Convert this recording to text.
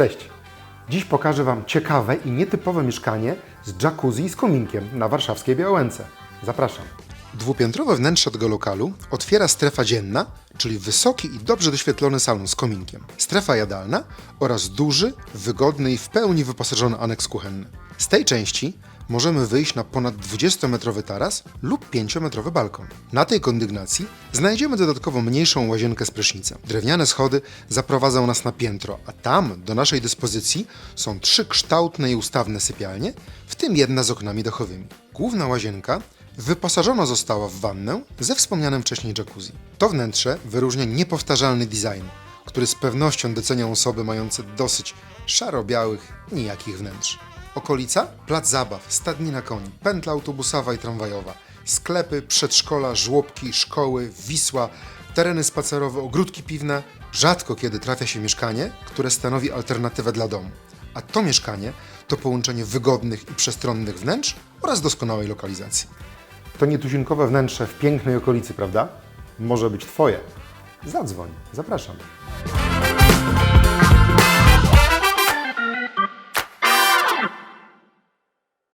Cześć! Dziś pokażę Wam ciekawe i nietypowe mieszkanie z jacuzzi i z kominkiem na warszawskiej Białęce. Zapraszam. Dwupiętrowe wnętrze tego lokalu otwiera strefa dzienna, czyli wysoki i dobrze doświetlony salon z kominkiem, strefa jadalna oraz duży, wygodny i w pełni wyposażony aneks kuchenny. Z tej części możemy wyjść na ponad 20-metrowy taras lub 5-metrowy balkon. Na tej kondygnacji znajdziemy dodatkowo mniejszą łazienkę z prysznicem. Drewniane schody zaprowadzą nas na piętro, a tam do naszej dyspozycji są trzy kształtne i ustawne sypialnie, w tym jedna z oknami dachowymi. Główna łazienka wyposażona została w wannę ze wspomnianym wcześniej jacuzzi. To wnętrze wyróżnia niepowtarzalny design, który z pewnością docenią osoby mające dosyć szaro-białych, nijakich wnętrz. Okolica? Plac zabaw, stadnina koni, pętla autobusowa i tramwajowa, sklepy, przedszkola, żłobki, szkoły, Wisła, tereny spacerowe, ogródki piwne. Rzadko kiedy trafia się mieszkanie, które stanowi alternatywę dla domu. A to mieszkanie to połączenie wygodnych i przestronnych wnętrz oraz doskonałej lokalizacji. To nietuzinkowe wnętrze w pięknej okolicy, prawda? Może być Twoje. Zadzwoń, zapraszam.